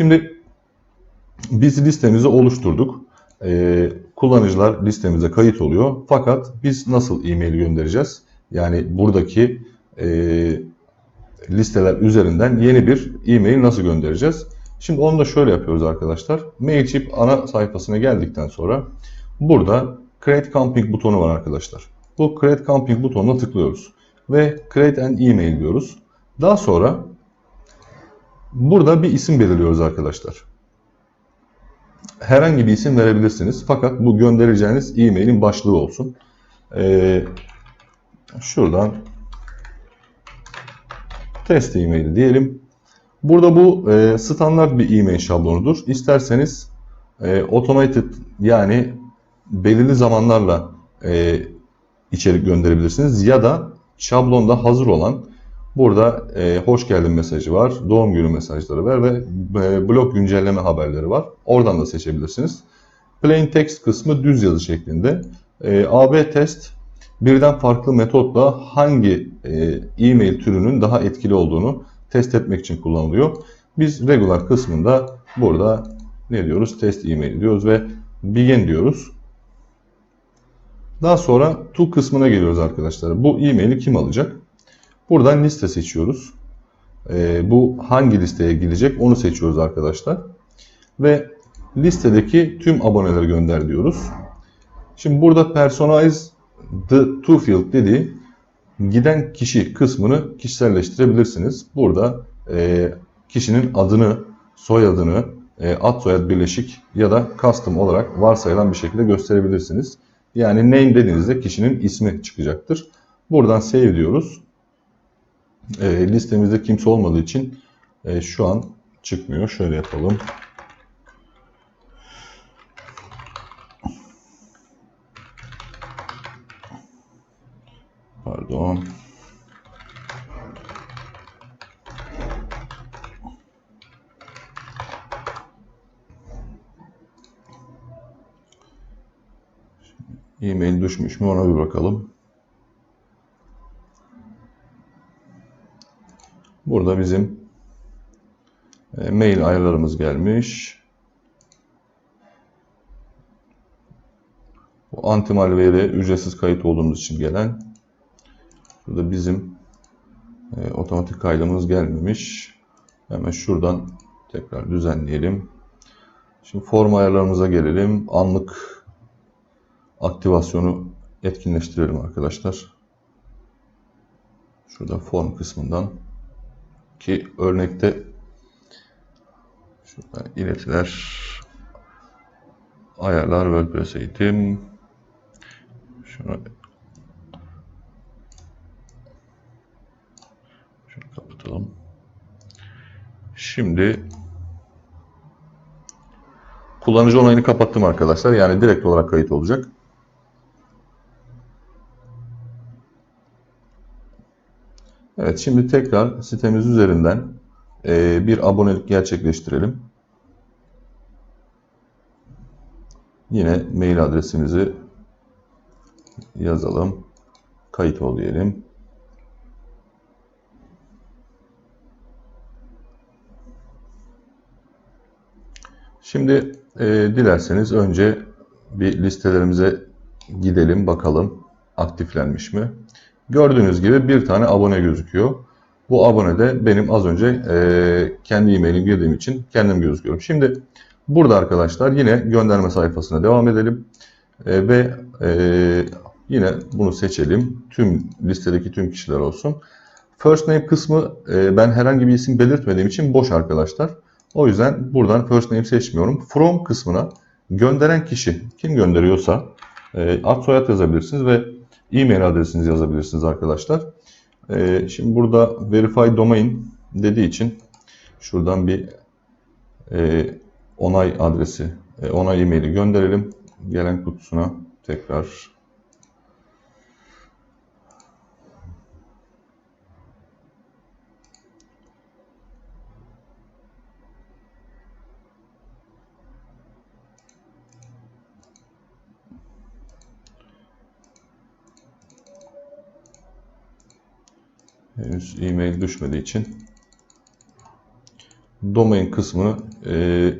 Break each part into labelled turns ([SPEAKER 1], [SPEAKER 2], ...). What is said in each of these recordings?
[SPEAKER 1] Şimdi biz listemizi oluşturduk. Ee, kullanıcılar listemize kayıt oluyor. Fakat biz nasıl e-mail göndereceğiz? Yani buradaki e, listeler üzerinden yeni bir e-mail nasıl göndereceğiz? Şimdi onu da şöyle yapıyoruz arkadaşlar. Mailchimp ana sayfasına geldikten sonra burada Create Camping butonu var arkadaşlar. Bu Create Camping butonuna tıklıyoruz. Ve Create an Email diyoruz. Daha sonra burada bir isim belirliyoruz arkadaşlar. Herhangi bir isim verebilirsiniz. Fakat bu göndereceğiniz e-mailin başlığı olsun. Ee, şuradan test e-mail diyelim. Burada bu e, standart bir e-mail şablonudur. İsterseniz e, automated yani belirli zamanlarla e, içerik gönderebilirsiniz ya da şablonda hazır olan burada e, hoş geldin mesajı var, doğum günü mesajları var ve e, blog güncelleme haberleri var. Oradan da seçebilirsiniz. Plain text kısmı düz yazı şeklinde. E, AB test birden farklı metotla hangi e, e-mail türünün daha etkili olduğunu test etmek için kullanılıyor. Biz regular kısmında burada ne diyoruz? Test e-mail diyoruz ve begin diyoruz. Daha sonra to kısmına geliyoruz arkadaşlar. Bu e-maili kim alacak? Buradan liste seçiyoruz. Ee, bu hangi listeye gidecek onu seçiyoruz arkadaşlar. Ve listedeki tüm aboneleri gönder diyoruz. Şimdi burada personalize the to field dediği giden kişi kısmını kişiselleştirebilirsiniz. Burada e, kişinin adını, soyadını, e, ad soyad birleşik ya da custom olarak varsayılan bir şekilde gösterebilirsiniz. Yani name dediğinizde kişinin ismi çıkacaktır. Buradan save diyoruz. E, listemizde kimse olmadığı için e, şu an çıkmıyor. Şöyle yapalım. Pardon. E-mail düşmüş mü ona bir bakalım. Burada bizim e, mail ayarlarımız gelmiş. Bu antimalware'e ücretsiz kayıt olduğumuz için gelen. Burada bizim e, otomatik kaydımız gelmemiş. Hemen şuradan tekrar düzenleyelim. Şimdi form ayarlarımıza gelelim. Anlık aktivasyonu etkinleştirelim arkadaşlar. Şurada form kısmından ki örnekte şurada iletiler ayarlar WordPress eğitim şunu şunu kapatalım. Şimdi kullanıcı onayını kapattım arkadaşlar. Yani direkt olarak kayıt olacak. Evet şimdi tekrar sitemiz üzerinden e, bir abonelik gerçekleştirelim. Yine mail adresimizi yazalım. Kayıt ol diyelim. Şimdi e, dilerseniz önce bir listelerimize gidelim bakalım aktiflenmiş mi? Gördüğünüz gibi bir tane abone gözüküyor. Bu abone de benim az önce e, kendi e-mailim girdiğim için kendim gözüküyorum. Şimdi burada arkadaşlar yine gönderme sayfasına devam edelim. E, ve e, yine bunu seçelim. Tüm listedeki tüm kişiler olsun. First name kısmı e, ben herhangi bir isim belirtmediğim için boş arkadaşlar. O yüzden buradan first name seçmiyorum. From kısmına gönderen kişi kim gönderiyorsa e, ad soyad yazabilirsiniz ve e-mail adresinizi yazabilirsiniz arkadaşlar. Ee, şimdi burada verify domain dediği için şuradan bir e, onay adresi, e, onay e-maili gönderelim. Gelen kutusuna tekrar Henüz e-mail düşmediği için domain kısmını e,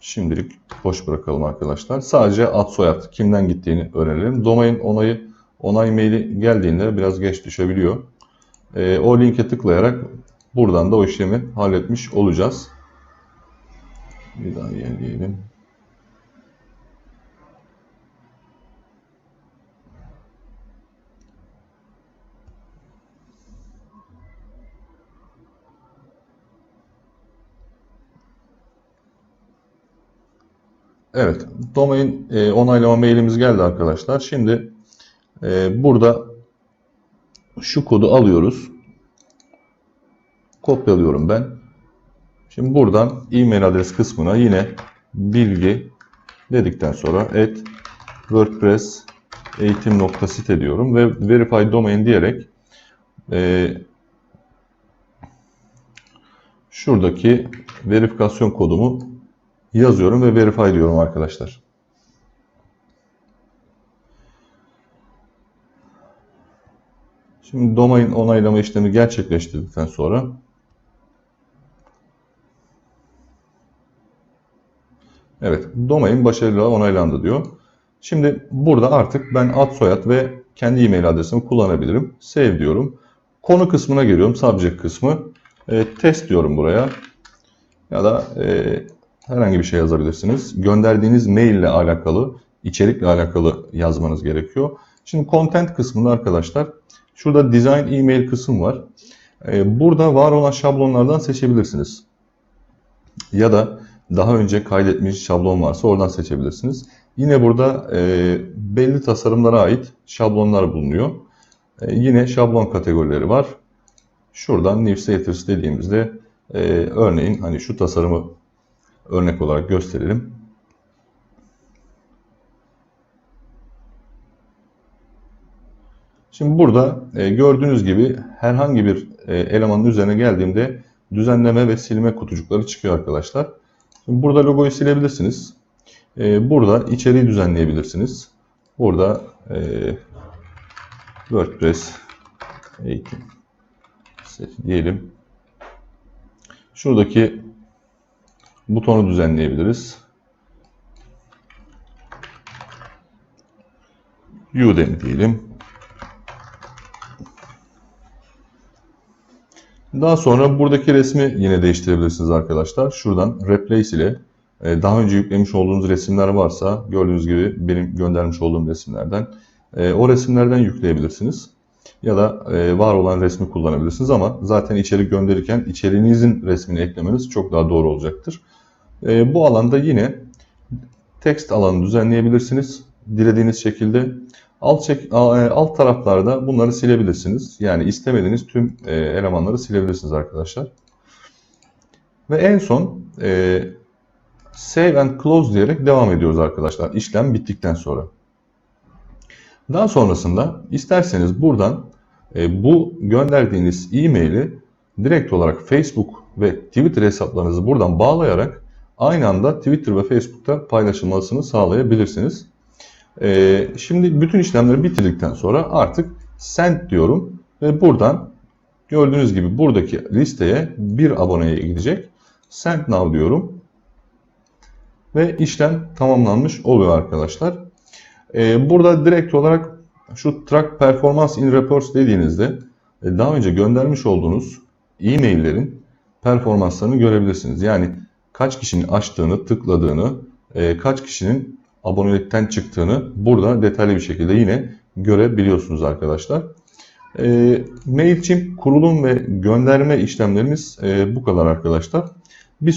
[SPEAKER 1] şimdilik boş bırakalım arkadaşlar. Sadece ad soyad kimden gittiğini öğrenelim. Domain onayı onay maili geldiğinde biraz geç düşebiliyor. E, o linke tıklayarak buradan da o işlemi halletmiş olacağız. Bir daha yenileyelim. Evet, domain e, onaylama mailimiz geldi arkadaşlar. Şimdi e, burada şu kodu alıyoruz. Kopyalıyorum ben. Şimdi buradan e-mail adres kısmına yine bilgi dedikten sonra et WordPress eğitim.site diyorum ve verify domain diyerek e, şuradaki verifikasyon kodumu yazıyorum ve verify diyorum arkadaşlar. Şimdi domain onaylama işlemi gerçekleştirdikten sonra Evet, domain başarıyla onaylandı diyor. Şimdi burada artık ben ad soyad ve kendi e-mail adresimi kullanabilirim. Save diyorum. Konu kısmına geliyorum. Subject kısmı. E, test diyorum buraya. Ya da e, herhangi bir şey yazabilirsiniz. Gönderdiğiniz mail ile alakalı, içerikle alakalı yazmanız gerekiyor. Şimdi content kısmında arkadaşlar şurada design email kısım var. E, burada var olan şablonlardan seçebilirsiniz. Ya da daha önce kaydetmiş şablon varsa oradan seçebilirsiniz. Yine burada e, belli tasarımlara ait şablonlar bulunuyor. E, yine şablon kategorileri var. Şuradan Newsletters dediğimizde e, örneğin hani şu tasarımı örnek olarak gösterelim. Şimdi burada e, gördüğünüz gibi herhangi bir e, elemanın üzerine geldiğimde düzenleme ve silme kutucukları çıkıyor arkadaşlar. Şimdi burada logoyu silebilirsiniz. E, burada içeriği düzenleyebilirsiniz. Burada WordPress eğitim diyelim. Şuradaki butonu düzenleyebiliriz. Udemy diyelim. Daha sonra buradaki resmi yine değiştirebilirsiniz arkadaşlar. Şuradan Replace ile e, daha önce yüklemiş olduğunuz resimler varsa gördüğünüz gibi benim göndermiş olduğum resimlerden e, o resimlerden yükleyebilirsiniz. Ya da e, var olan resmi kullanabilirsiniz ama zaten içerik gönderirken içeriğinizin resmini eklemeniz çok daha doğru olacaktır. Bu alanda yine text alanı düzenleyebilirsiniz dilediğiniz şekilde. Alt, çek, alt taraflarda bunları silebilirsiniz. Yani istemediğiniz tüm elemanları silebilirsiniz arkadaşlar. Ve en son Save and Close diyerek devam ediyoruz arkadaşlar. İşlem bittikten sonra. Daha sonrasında isterseniz buradan e, bu gönderdiğiniz e-maili direkt olarak Facebook ve Twitter hesaplarınızı buradan bağlayarak aynı anda Twitter ve Facebook'ta paylaşılmasını sağlayabilirsiniz. E, şimdi bütün işlemleri bitirdikten sonra artık send diyorum ve buradan gördüğünüz gibi buradaki listeye bir aboneye gidecek. Send now diyorum ve işlem tamamlanmış oluyor arkadaşlar. Ee, burada direkt olarak şu track performance in reports dediğinizde e, daha önce göndermiş olduğunuz e-maillerin performanslarını görebilirsiniz. Yani kaç kişinin açtığını, tıkladığını, e, kaç kişinin abonelikten çıktığını burada detaylı bir şekilde yine görebiliyorsunuz arkadaşlar. E, MailChimp kurulum ve gönderme işlemlerimiz bu kadar arkadaşlar. Bir